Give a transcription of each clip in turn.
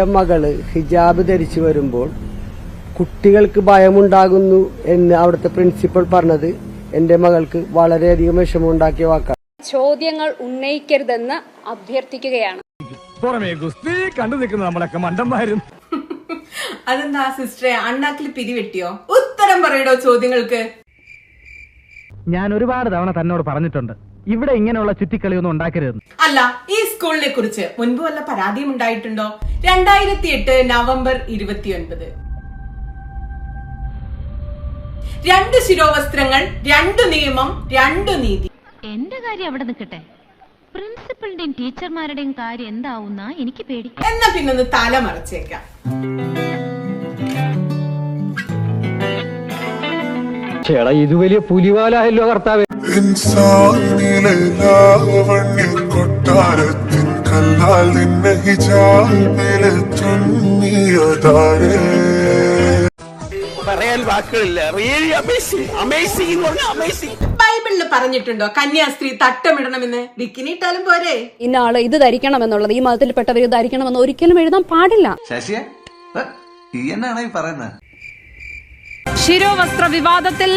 എന്റെ മകൾ ഹിജാബ് ധരിച്ചു വരുമ്പോൾ കുട്ടികൾക്ക് ഭയമുണ്ടാകുന്നു എന്ന് അവിടുത്തെ പ്രിൻസിപ്പൾ പറഞ്ഞത് എന്റെ മകൾക്ക് വളരെയധികം വിഷമമുണ്ടാക്കിയ വാക്കാണ്. ചോദ്യങ്ങൾ ഉന്നയിക്കരുതെന്ന് അഭ്യർത്ഥിക്കുകയാണ്. പുറമേ ഗുസ്തി കണ്ടു നിൽക്കുന്ന നമ്മളൊക്കെ മണ്ടന്മാരും. അതെന്താ സിസ്റ്ററെ അണ്ണാക്കിൽ പിരിവെട്ടിയോ ഉത്തരം പറയടോ ചോദ്യങ്ങൾക്ക്. ഞാൻ ഒരുപാട് തവണ തന്നോട് പറഞ്ഞിട്ടുണ്ട്. ഇവിടെ ഇങ്ങനെയുള്ള ചുറ്റിക്കളിയൊന്നും ഉണ്ടാക്കരുത് അല്ല ഈ സ്കൂളിനെ കുറിച്ച് മുൻപ് വല്ല പരാതിയും ഉണ്ടായിട്ടുണ്ടോ? രണ്ടായിരത്തി എട്ട് നവംബർ ഇരുപത്തിയൊൻപത്. രണ്ട് ശിരോവസ്ത്രങ്ങൾ രണ്ട് നിയമം രണ്ട് നീതി. എന്റെ കാര്യം അവിടെ നിൽക്കട്ടെ. പ്രിൻസിപ്പളിന്റെയും ടീച്ചർമാരുടെയും കാര്യം എന്താവുന്ന എനിക്ക് പേടി. എന്നാ പിന്നൊന്ന് തല മറച്ചേക്കാം. ചേടാ ഇത് വലിയ പുലിവാലായല്ലോ കർത്താവ്. ഇൻസാനിലെ നിന്നെ ഹിജാബിലെ പറയാൻ വാക്കുകളില്ല. റിയലി അമേസിംഗ് അമേസിംഗ് എന്ന് പറഞ്ഞാൽ അമേസിംഗ് ബൈബിളിൽ പറഞ്ഞിട്ടുണ്ടോ? കന്യാസ്ത്രീ തട്ടമിടണമെന്ന്? ബിക്കിനി ഇട്ടാലും പോരെ. ഇന്നാൾ ഇത് ധരിക്കണം എന്നുള്ളത് ഈ മതത്തിൽപ്പെട്ടവർ ഇത് ധരിക്കണമെന്ന് ഒരിക്കലും എഴുതാൻ പാടില്ല. ശശിയെ? ഈ എന്നാണ് ഈ പറയുന്നത്? ശിരോവസ്ത്ര വിവാദത്തിൽ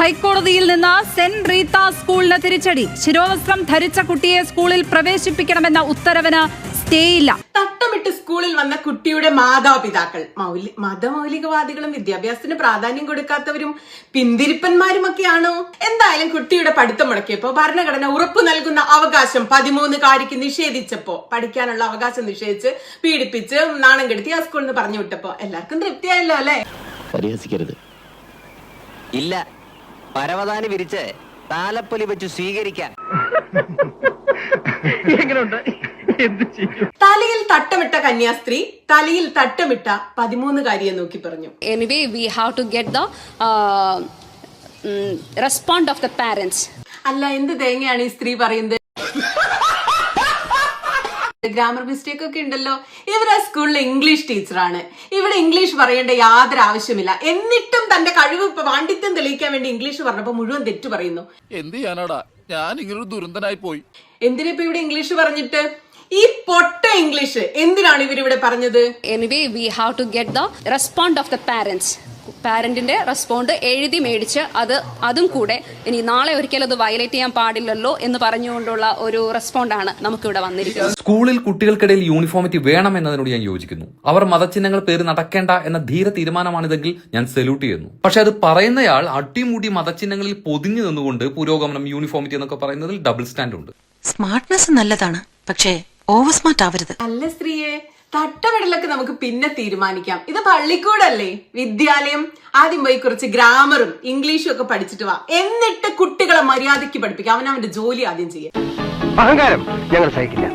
ഹൈക്കോടതിയിൽ നിന്ന് സെന്റ് റീത്ത സ്കൂളിന് തിരിച്ചടി. ശിരോവസ്ത്രം ധരിച്ച കുട്ടിയെ സ്കൂളിൽ പ്രവേശിപ്പിക്കണമെന്ന ഉത്തരവിന് സ്റ്റേയില്ല. തട്ടമിട്ട് സ്കൂളിൽ വന്ന കുട്ടിയുടെ മാതാപിതാക്കൾ മൗലി മതമൗലികവാദികളും വിദ്യാഭ്യാസത്തിന് പ്രാധാന്യം കൊടുക്കാത്തവരും പിന്തിരിപ്പന്മാരുമൊക്കെയാണോ? എന്തായാലും കുട്ടിയുടെ പഠിത്തം മുടക്കിയപ്പോ ഭരണഘടന ഉറപ്പു നൽകുന്ന അവകാശം പതിമൂന്നുകാരിക്ക് നിഷേധിച്ചപ്പോ പഠിക്കാനുള്ള അവകാശം നിഷേധിച്ച് പീഡിപ്പിച്ച് നാണം കെടുത്തി ആ സ്കൂളിൽ നിന്ന് പറഞ്ഞു വിട്ടപ്പോ എല്ലാവർക്കും തൃപ്തിയായല്ലോ അല്ലേ? പരിഹസിക്കരുത്. ഇല്ല. പരവതാനി വിരിച്ച് താലപ്പൊലി വെച്ച് സ്വീകരിക്കാൻ. എങ്ങനെയുണ്ട് എന്ത് ചെയ്യും? തലയിൽ തട്ടമിട്ട കന്യാസ്ത്രീ തലയിൽ തട്ടമിട്ട പതിമൂന്നുകാരിയെ നോക്കി പറഞ്ഞു. Anyway we have to get the respond of the parents അല്ല എന്ത് തേങ്ങയാണ് ഈ സ്ത്രീ പറയുന്നത്? ഗ്രാമർ മിസ്റ്റേക്ക് ഒക്കെ ഉണ്ടല്ലോ. ഇവർ ആ സ്കൂളിലെ ഇംഗ്ലീഷ് ടീച്ചറാണ് ഇവിടെ ഇംഗ്ലീഷ് പറയേണ്ട യാതൊരു ആവശ്യമില്ല. എന്നിട്ടും തന്റെ കഴിവ് ഇപ്പൊ പാണ്ഡിത്യം തെളിയിക്കാൻ വേണ്ടി ഇംഗ്ലീഷ് പറഞ്ഞപ്പോ മുഴുവൻ തെറ്റു പറയുന്നു. എന്ത് ചെയ്യാനാടാ? ഞാൻ ഇങ്ങനൊരു ദുരന്തനായി പോയി. എന്തിനാ ഇപ്പൊ ഇവിടെ ഇംഗ്ലീഷ് പറഞ്ഞിട്ട്? ഈ പൊട്ട ഇംഗ്ലീഷ് എന്തിനാണ് ഇവരിവിടെ പറഞ്ഞത്? Anyway we have to get the respond of the parents പാരന്റിന്റെ respond എഴുതി മേടിച്ച് അത് അതും കൂടെ. ഇനി നാളെ ഒരിക്കലും അത് വയലേറ്റ് ചെയ്യാൻ പാടില്ലല്ലോ എന്ന് പറഞ്ഞുകൊണ്ടുള്ള ഒരു റെസ്പോണ്ടാണ് നമുക്കിവിടെ വന്നിരിക്കുന്നത്. സ്കൂളിൽ കുട്ടികൾക്കിടയിൽ യൂണിഫോമിറ്റി വേണം എന്നതിനോട് ഞാൻ യോജിക്കുന്നു. അവർ മതചിഹ്നങ്ങൾ പേര് നടക്കേണ്ട എന്ന ധീര തീരുമാനമാണിതെങ്കിൽ ഞാൻ സല്യൂട്ട് ചെയ്യുന്നു. പക്ഷെ അത് പറയുന്നയാൾ അടിമുടി മതചിഹ്നങ്ങളിൽ പൊതിഞ്ഞു നിന്നുകൊണ്ട് പുരോഗമനം യൂണിഫോമിറ്റി എന്നൊക്കെ പറയുന്നതിൽ ഡബിൾ സ്റ്റാൻഡ് ഉണ്ട്. സ്മാർട്ട്നെസ് നല്ലതാണ്. പക്ഷേ ഓവർ സ്മാർട്ട് ആവരുത്. അല്ല സ്ത്രീയെ തട്ടമിടലൊക്കെ നമുക്ക് പിന്നെ തീരുമാനിക്കാം. ഇത് പള്ളിക്കൂടല്ലേ? വിദ്യാലയം ആദ്യം പോയി കുറച്ച് ഗ്രാമറും ഇംഗ്ലീഷും ഒക്കെ പഠിച്ചിട്ട് വാ. എന്നിട്ട് കുട്ടികളെ മര്യാദയ്ക്ക് പഠിപ്പിക്കാം. അവൻ അവന്റെ ജോലി ആദ്യം ചെയ്യാം അഹങ്കാരം ഞങ്ങൾ സഹിക്കില്ല.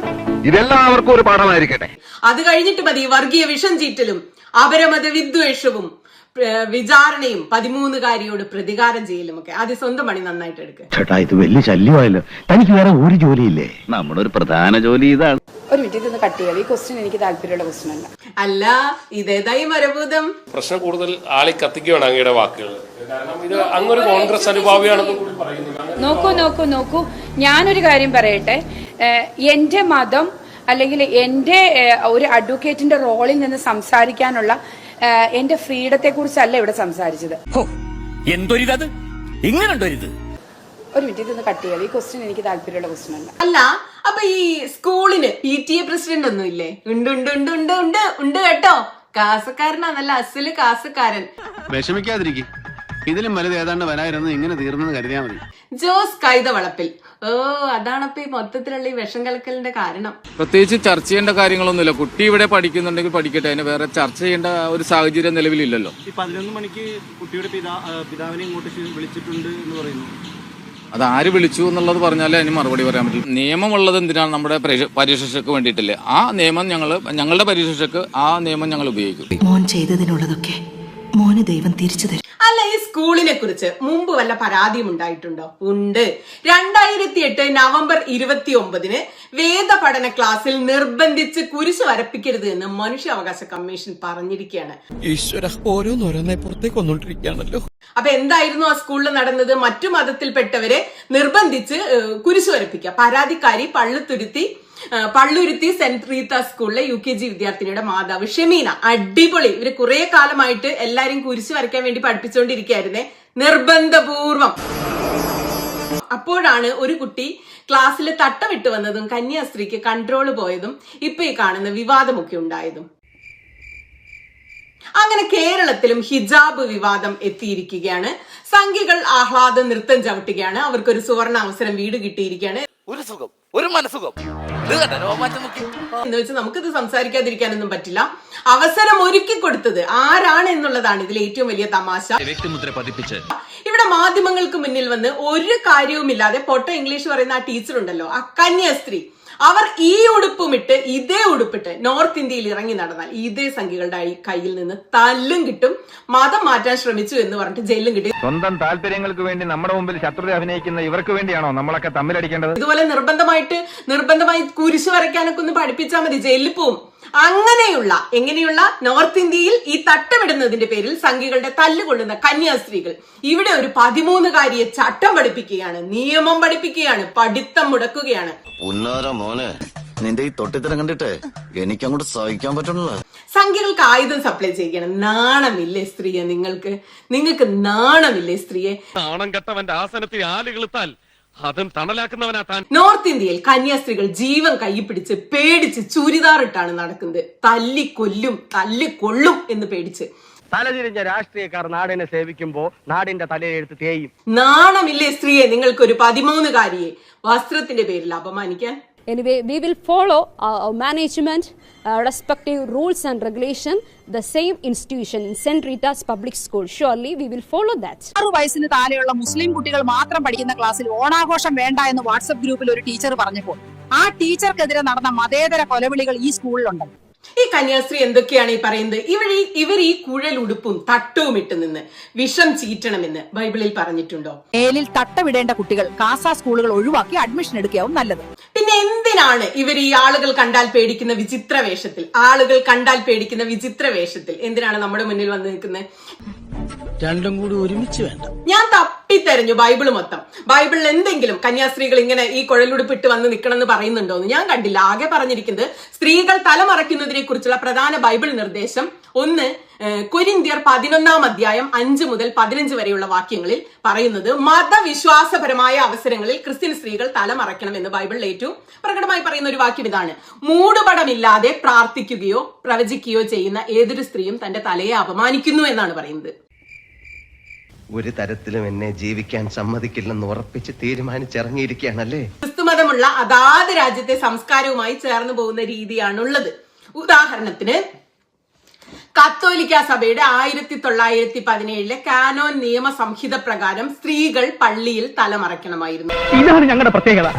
ഇതെല്ലാവർക്കും ഒരു പാഠമായിരിക്കട്ടെ. അത് കഴിഞ്ഞിട്ട് മതി. വർഗീയ വിഷം ചീറ്റലും അപരമത വിദ്വേഷവും വിചാരണയും പതിമൂന്നുകാരിയോട് പ്രതികാരം ചെയ്യലും ഒക്കെ. ആദ്യം സ്വന്തം പണി നന്നായിട്ട് എടുക്കുക ചേട്ടാ ഇത് വലിയ ശല്യമായല്ലോ. തനിക്ക് വേറെ ഒരു ജോലിയില്ലേ? നമ്മുടെ ഒരു പ്രധാന ജോലി ഇതാണ്. ഒരു മിനിറ്റ് ഇതൊന്ന് കട്ട് ചെയ്യാം. ഈ ക്വസ്റ്റ്യൻ എനിക്ക് താല്പര്യമുള്ള ക്വസ്റ്റ്യൻ അല്ല. അല്ല ഇതേതായി മരഭൂതം? പ്രശ്നം കൂടുതൽ ആളി കത്തിക്കുകയാണ് അങ്ങയുടെ വാക്കുകൾ. കാരണം ഇത് അങ്ങൊരു കോൺഗ്രസ് അനുഭാവിയാണെന്ന് കൂടി നോക്കൂ നോക്കൂ നോക്കൂ. ഞാനൊരു കാര്യം പറയട്ടെ. എന്റെ എന്റെ മതം അല്ലെങ്കിൽ എന്റെ ഒരു അഡ്വക്കേറ്റിന്റെ റോളിൽ നിന്ന് സംസാരിക്കാനുള്ള എന്റെ ഫ്രീഡത്തെ കുറിച്ചല്ല ഇവിടെ സംസാരിച്ചത്. എന്തൊരിതത്? ഇങ്ങനെ ഒരു മിനിറ്റ് ഇതൊന്ന് കട്ട് ചെയ്യാം. ഈ ക്വസ്റ്റ്യൻ എനിക്ക് താല്പര്യമുള്ള ക്വസ്റ്റ്യൻ അല്ല. അല്ല അപ്പൊ ഈ സ്കൂളിന് പി ടി എ പ്രസിഡന്റ് ഒന്നും ഇല്ലേ? ഉണ്ട് ഉണ്ട് ഉണ്ട് ഉണ്ട് ഉണ്ട് ഉണ്ട് കേട്ടോ. കാസക്കാരനാന്നല്ല അസൽ കാസക്കാരൻ. വിഷമിക്കാതിരിക്കും. ഇതിലും വലുത് ഏതാണ്ട് വരായിരുന്നു ഇങ്ങനെ തീർന്നെന്ന് കരുതിയാ മതി. ജോസ് കൈതവളപ്പിൽ. ഓ അതാണപ്പോ ഈ മൊത്തത്തിലുള്ള ഈ വിഷം കലക്കലിന്റെ കാരണം. പ്രത്യേകിച്ച് ചർച്ച ചെയ്യേണ്ട കാര്യങ്ങളൊന്നുമില്ല. കുട്ടി ഇവിടെ പഠിക്കുന്നുണ്ടെങ്കിൽ പഠിക്കട്ടെ. അതിന് വേറെ ചർച്ച ചെയ്യേണ്ട ഒരു സാഹചര്യം നിലവിലില്ലല്ലോ. ഈ പതിനൊന്ന് മണിക്ക് കുട്ടിയുടെ പിതാ പിതാവിനെ ഇങ്ങോട്ട് വിളിച്ചിട്ടുണ്ട് എന്ന് പറയുന്നു. അത് ആര് വിളിച്ചു എന്നുള്ളത് പറഞ്ഞാലേ അതിന് മറുപടി പറയാൻ പറ്റും. നിയമമുള്ളത് എന്തിനാണ് നമ്മുടെ പരിശിക്ഷക്ക് വേണ്ടിയിട്ടല്ലേ? ആ നിയമം ഞങ്ങൾ ഞങ്ങളുടെ പരീക്ഷയ്ക്ക് ആ നിയമം ഞങ്ങൾ ഉപയോഗിക്കും. മോൻ ചെയ്തതിനുള്ളതൊക്കെ മോന് ദൈവം തിരിച്ചു തരും. അല്ല ഈ സ്കൂളിനെ കുറിച്ച് മുമ്പ് വല്ല പരാതിയും ഉണ്ടായിട്ടുണ്ടോ? ഉണ്ട്. രണ്ടായിരത്തി എട്ട് നവംബർ ഇരുപത്തി ഒമ്പതിന് വേദ പഠന ക്ലാസ്സിൽ നിർബന്ധിച്ച് കുരിശ് വരപ്പിക്കരുത് എന്ന് മനുഷ്യാവകാശ കമ്മീഷൻ പറഞ്ഞിരിക്കുകയാണ്. ഈശ്വര ഓരോന്നോരോന്നെ പുറത്തേക്ക് വന്നോണ്ടിരിക്കുകയാണല്ലോ. അപ്പൊ എന്തായിരുന്നു ആ സ്കൂളിൽ നടന്നത്? മറ്റു മതത്തിൽപ്പെട്ടവരെ നിർബന്ധിച്ച് കുരിശ് വരപ്പിക്കുക. പരാതിക്കാരി പള്ളുത്തുരുത്തി പള്ളുരുത്തി സെന്റ് റീത്ത സ്കൂളിലെ യു കെ ജി വിദ്യാർത്ഥിനിയുടെ മാതാവ് ഷെമീന. അടിപൊളി. ഇവർ കുറെ കാലമായിട്ട് എല്ലാരും കുരിശു വരയ്ക്കാൻ വേണ്ടി പഠിപ്പിച്ചുകൊണ്ടിരിക്കുകയായിരുന്നേ നിർബന്ധപൂർവം. അപ്പോഴാണ് ഒരു കുട്ടി ക്ലാസ്സിൽ തട്ടമിട്ട് വന്നതും കന്യാസ്ത്രീക്ക് കൺട്രോൾ പോയതും ഇപ്പൊ ഈ കാണുന്ന വിവാദമൊക്കെ ഉണ്ടായതും. അങ്ങനെ കേരളത്തിലും ഹിജാബ് വിവാദം എത്തിയിരിക്കുകയാണ്. സംഖ്യകൾ ആഹ്ലാദം നൃത്തം ചവിട്ടുകയാണ്. അവർക്കൊരു സുവർണ അവസരം വീട് കിട്ടിയിരിക്കുകയാണ്. ഒരു സുഖം ഒരു മനസുഖം ഇത് കണ്ടോ? രോമാറ്റം നോക്കി. എന്ന് വെച്ച് നമുക്കിത് സംസാരിക്കാതിരിക്കാനൊന്നും പറ്റില്ല. അവസരം ഒരുക്കി കൊടുത്തത് ആരാണ് എന്നുള്ളതാണ് ഇതിൽ ഏറ്റവും വലിയ തമാശ. വ്യക്തിമുദ്ര പതിപ്പിച്ച്. ഇവിടെ മാധ്യമങ്ങൾക്ക് മുന്നിൽ വന്ന് ഒരു കാര്യവുമില്ലാതെ പൊട്ട ഇംഗ്ലീഷ് പറയുന്ന ആ ടീച്ചർ ഉണ്ടല്ലോ ആ കന്യാസ്ത്രീ. അവർ ഈ ഉടുപ്പുമിട്ട് ഇതേ ഉടുപ്പിട്ട് നോർത്ത് ഇന്ത്യയിൽ ഇറങ്ങി നടന്നാൽ ഇതേ സംഖ്യകളുടെ കയ്യിൽ നിന്ന് തല്ലും കിട്ടും. മതം മാറ്റാൻ ശ്രമിച്ചു എന്ന് പറഞ്ഞിട്ട് ജയിലും കിട്ടി. സ്വന്തം താല്പര്യങ്ങൾക്ക് വേണ്ടി നമ്മുടെ മുമ്പിൽ ശത്രുത അഭിനയിക്കുന്ന ഇവർക്ക് വേണ്ടിയാണോ നമ്മളൊക്കെ തമ്മിലടിക്കേണ്ടത്? ഇതുപോലെ നിർബന്ധമായിട്ട് നിർബന്ധമായി കുരിശു വരയ്ക്കാനൊക്കെ ഒന്ന് പഠിപ്പിച്ചാൽ മതി. ജയിലിൽ പോവും. അങ്ങനെയുള്ള എങ്ങനെയുള്ള നോർത്ത് ഇന്ത്യയിൽ ഈ തട്ടമിടുന്നതിന്റെ പേരിൽ സംഘികളുടെ തല്ലുകൊള്ളുന്ന കന്യാസ്ത്രീകൾ ഇവിടെ ഒരു പതിമൂന്നുകാരിയെ ചട്ടം പഠിപ്പിക്കുകയാണ് നിയമം പഠിപ്പിക്കുകയാണ് പഠിത്തം മുടക്കുകയാണ്. ഉന്നാര മോനെ? നിന്റെ ഈ തൊട്ടിത്തരം കണ്ടിട്ട് എനിക്കങ്ങോട്ട് സഹിക്കാൻ പറ്റണല്ലോ. സംഖ്യകൾക്ക് ആയുധം സപ്ലൈ ചെയ്യണം നാണമില്ലേ സ്ത്രീയെ നിങ്ങൾക്ക്? നിങ്ങൾക്ക് നാണമില്ലേ സ്ത്രീയെ? നാണം കെട്ടവന്റെ ആസനത്തിൽ ആലുകളുത്താൽ അതും തണലാക്കുന്നവനാ താൻ. നോർത്ത് ഇന്ത്യയിൽ കന്യാസ്ത്രീകൾ ജീവൻ കൈപ്പിടിച്ച് പേടിച്ച് ചുരിദാറിട്ടാണ് നടക്കുന്നത്. തല്ലി കൊല്ലും തല്ലിക്കൊല്ലും തല്ലിക്കൊള്ളും എന്ന് പേടിച്ച്. തലതിരിഞ്ഞ രാഷ്ട്രീയക്കാർ നാടിനെ സേവിക്കുമ്പോ നാടിന്റെ തലയെഴുത്ത് തേയും. നാണമില്ലേ സ്ത്രീയെ? നിങ്ങൾക്കൊരു പതിമൂന്നുകാരിയെ. വസ്ത്രത്തിന്റെ പേരിൽ അപമാനിക്കാൻ? Anyway, we will follow our, management, uh, respective rules and regulation, the same institution in St. Rita's Public School. Surely we will follow that. ആറു വയസ്സിന് താഴെയുള്ള മുസ്ലിം കുട്ടികൾ മാത്രം പഠിക്കുന്ന ക്ലാസ്സിൽ ഓണാഘോഷം വേണ്ട എന്ന് വാട്സപ്പ് ഗ്രൂപ്പിൽ ഒരു ടീച്ചർ പറഞ്ഞപ്പോൾ ആ ടീച്ചർക്കെതിരെ നടന്ന മതേതര കൊലവിളികൾ ഈ സ്കൂളിലുണ്ട് ഈ കന്യാസ്ത്രീ എന്തൊക്കെയാണ് ഈ പറയുന്നത്? ഇവർ ഈ ഇവർ ഈ കുഴലുടുപ്പും തട്ടവും ഇട്ട് നിന്ന് വിഷം ചീറ്റണമെന്ന് ബൈബിളിൽ പറഞ്ഞിട്ടുണ്ടോ? മേലിൽ തട്ടവിടേണ്ട കുട്ടികൾ കാസ സ്കൂളുകൾ ഒഴിവാക്കി അഡ്മിഷൻ എടുക്കുകയാവും നല്ലത്. പിന്നെ എന്തിനാണ് ഇവർ ഈ ആളുകൾ കണ്ടാൽ പേടിക്കുന്ന വിചിത്ര വേഷത്തിൽ? ആളുകൾ കണ്ടാൽ പേടിക്കുന്ന വിചിത്ര വേഷത്തിൽ എന്തിനാണ് നമ്മുടെ മുന്നിൽ വന്ന് നിൽക്കുന്നത്? രണ്ടും കൂടി ഒരുമിച്ച് വേണ്ട. ഞാൻ തപ്പിത്തെരഞ്ഞു ബൈബിൾ മൊത്തം. ബൈബിളിൽ എന്തെങ്കിലും കന്യാസ്ത്രീകൾ ഇങ്ങനെ ഈ കുഴലുടുപ്പിട്ട് വന്ന് നിൽക്കണം എന്ന് പറയുന്നുണ്ടോ എന്ന് ഞാൻ കണ്ടില്ല. ആകെ പറഞ്ഞിരിക്കുന്നത് സ്ത്രീകൾ തലമറയ്ക്കുന്നതിനെ കുറിച്ചുള്ള പ്രധാന ബൈബിൾ നിർദ്ദേശം ഒന്ന് കൊരിന്ത്യർ പതിനൊന്നാം അധ്യായം അഞ്ച് മുതൽ പതിനഞ്ച് വരെയുള്ള വാക്യങ്ങളിൽ പറയുന്നത് മതവിശ്വാസപരമായ അവസരങ്ങളിൽ ക്രിസ്ത്യൻ സ്ത്രീകൾ തലമറയ്ക്കണം എന്ന് ബൈബിളിൽ ഏറ്റവും പ്രകടമായി പറയുന്ന ഒരു വാക്യം ഇതാണ്. മൂടുപടമില്ലാതെ പ്രാർത്ഥിക്കുകയോ പ്രവചിക്കുകയോ ചെയ്യുന്ന ഏതൊരു സ്ത്രീയും തന്റെ തലയെ അപമാനിക്കുന്നു എന്നാണ് പറയുന്നത്. ഒരു തരത്തിലും എന്നെ ജീവിക്കാൻ സമ്മതിക്കില്ലെന്ന് ഉറപ്പിച്ച് തീരുമാനിച്ചിറങ്ങിയിരിക്കുകയാണല്ലേ? ക്രിസ്തുമതമുള്ള അതാത് രാജ്യത്തെ സംസ്കാരവുമായി ചേർന്നു പോകുന്ന രീതിയാണുള്ളത്. ഉദാഹരണത്തിന് കത്തോലിക്ക സഭയുടെ ആയിരത്തി തൊള്ളായിരത്തി പതിനേഴിലെ കാനോൻ നിയമ സംഹിത പ്രകാരം സ്ത്രീകൾ പള്ളിയിൽ തലമറയ്ക്കണമായിരുന്നു. ഇതാണ് ഞങ്ങളുടെ പ്രത്യേകത.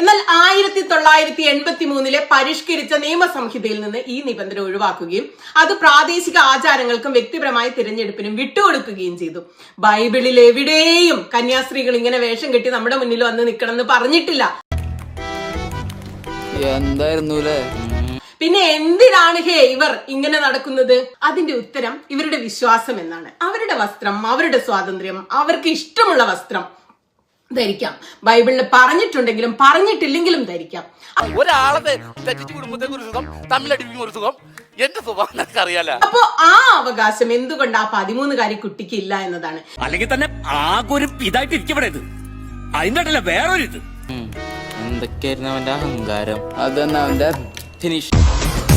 എന്നാൽ ആയിരത്തി തൊള്ളായിരത്തി എൺപത്തി മൂന്നിലെ പരിഷ്കരിച്ച നിയമസംഹിതയിൽ നിന്ന് ഈ നിബന്ധന ഒഴിവാക്കുകയും അത് പ്രാദേശിക ആചാരങ്ങൾക്കും വ്യക്തിപരമായ തിരഞ്ഞെടുപ്പിനും വിട്ടുകൊടുക്കുകയും ചെയ്തു. ബൈബിളിൽ എവിടെയും കന്യാസ്ത്രീകൾ ഇങ്ങനെ വേഷം കെട്ടി നമ്മുടെ മുന്നിൽ വന്ന് നിൽക്കണം എന്ന് പറഞ്ഞിട്ടില്ല. എന്തായിരുന്നു പിന്നെ എന്തിനാണ് ഹേ ഇവർ ഇങ്ങനെ നടക്കുന്നത്? അതിന്റെ ഉത്തരം ഇവരുടെ വിശ്വാസം എന്നാണ്. അവരുടെ വസ്ത്രം അവരുടെ സ്വാതന്ത്ര്യം അവർക്ക് ഇഷ്ടമുള്ള വസ്ത്രം ധരിക്കാം. ബൈബിളിൽ പറഞ്ഞിട്ടുണ്ടെങ്കിലും പറഞ്ഞിട്ടില്ലെങ്കിലും ധരിക്കാം. ഒരാളെ തെറ്റിച്ച് കുടുംബത്തെ ഒരു സുഖം തമ്മിലടിപ്പിക്കും ഒരു സുഖം. എന്റെ സ്വഭാവം അറിയാലോ? അപ്പോ ആ അവകാശം എന്തുകൊണ്ട് ആ പതിമൂന്നുകാരി കുട്ടിക്ക് ഇല്ല എന്നതാണ്. അല്ലെങ്കിൽ തന്നെ ആകെ ഒരു ഇതായിട്ട് ഇരിക്കപ്പെടരുത് അതിന്റെ വേറൊരു ഇത്. എന്തൊക്കെയായിരുന്നു അവന്റെ അഹങ്കാരം? അതന്നെ അവന്റെ finish.